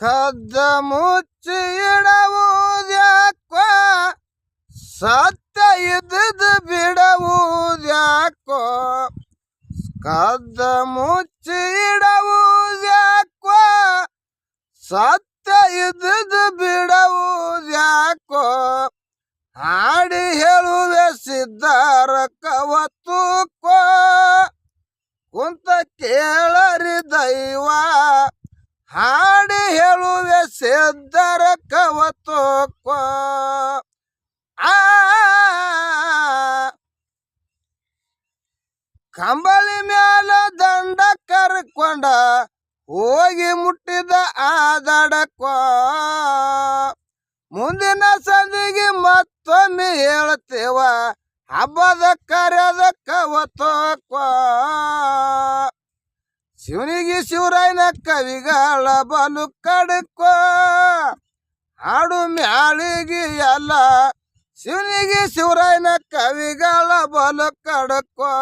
ಕದ್ದ ಮುಚ್ಚಿ ಇಡವುದ್ಯಾಕೋ ಸತ್ಯ ಇದ್ದದ್ದು ಬಿಡವುದ್ಯಾಕೋ ಕದ್ದ ಮುಚ್ಚಿ ಇಡವುದ್ಯಾಕೋ ಸತ್ಯ ಇದ್ದದ್ದು ಬಿಡವುದ್ಯಾಕೋ ಹಾಡಿ ಹೇಳುವೆ ಸಿದ್ಧಾರ ಕೋ ಕುಂತ ಕೇಳರಿ ದೈವ ಹಾಡಿ ಹೇಳುವೆ ಸಿದ್ಧರ ಕವತೋಕ್ವ. ಆ, ಕಂಬಳಿ ಮ್ಯಾಲ ದಂಡ ಕರ್ಕೊಂಡ ಹೋಗಿ ಮುಟ್ಟಿದ ಆದಡಕೋ ಮುಂದಿನ ಸಂದಿಗೆ ಮತ್ತೊಮ್ಮೆ ಹೇಳ್ತೇವ ಹಬ್ಬದ ಕರೆದ ಕವತೋಕೋ ಶಿವನಿಗೆ ಶಿವರಾಯನ ಕವಿಗಳ ಬಲು ಕಡಕೋ. ಹಾಡು ಮ್ಯಾಳಿಗೆ ಎಲ್ಲ ಶಿವನಿಗೆ ಶಿವರಾಯನ ಕವಿಗಳ ಬಲು ಕಡ್ಕೋ.